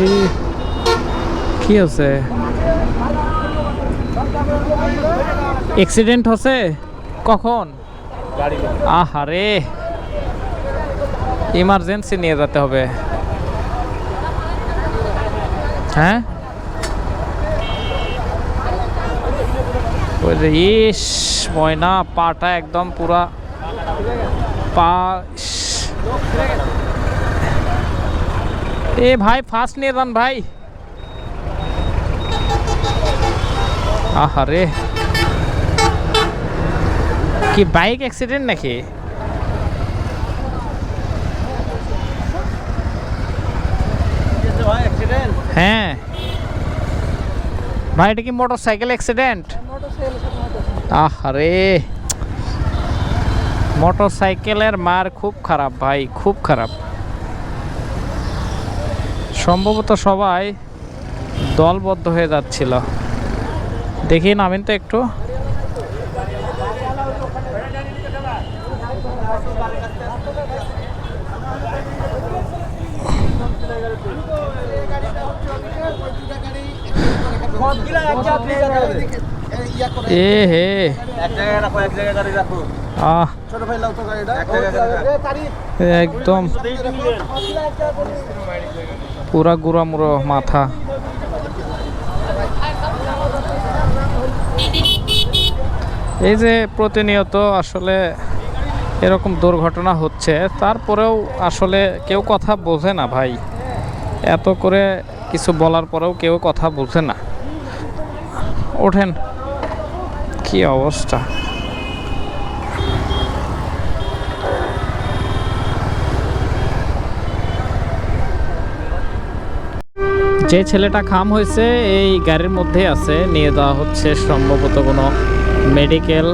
এই কি হচ্ছে অ্যাক্সিডেন্ট হচ্ছে? কখন? আহারে। ইমার্জেন্সি নিয়ে যেতে হবে। হ্যাঁ? ইস, ময়না পাটা একদম পুরা পা ইস। এ ভাই ফার্স্ট নিয়ে যান ভাই আহারে কি বাইক অ্যাক্সিডেন্ট নাকি হ্যাঁ ভাই এটা কি মোটর সাইকেল অ্যাক্সিডেন্ট আহারে মোটর সাইকেলের মার খুব খারাপ ভাই খুব খারাপ সম্ভবত সবাই দলবদ্ধ হয়ে যাচ্ছিল। দেখি নামেন তো একটু। এ হে। একদম। পুরা গুড়া মুড়ো মাথা। এই যে প্রতিনিয়ত আসলে এরকম দুর্ঘটনা হচ্ছে, তারপরেও আসলে কেউ কথা বোঝে না ভাই। এত করে কিছু বলার পরেও কেউ কথা বোঝে না। ওঠেন, কি অবস্থা? যে ছেলেটা খাম হয়েছে এই গাড়ির মধ্যে আছে। নিয়ে যাওয়া হচ্ছে সম্ভবত কোনো মেডিকেল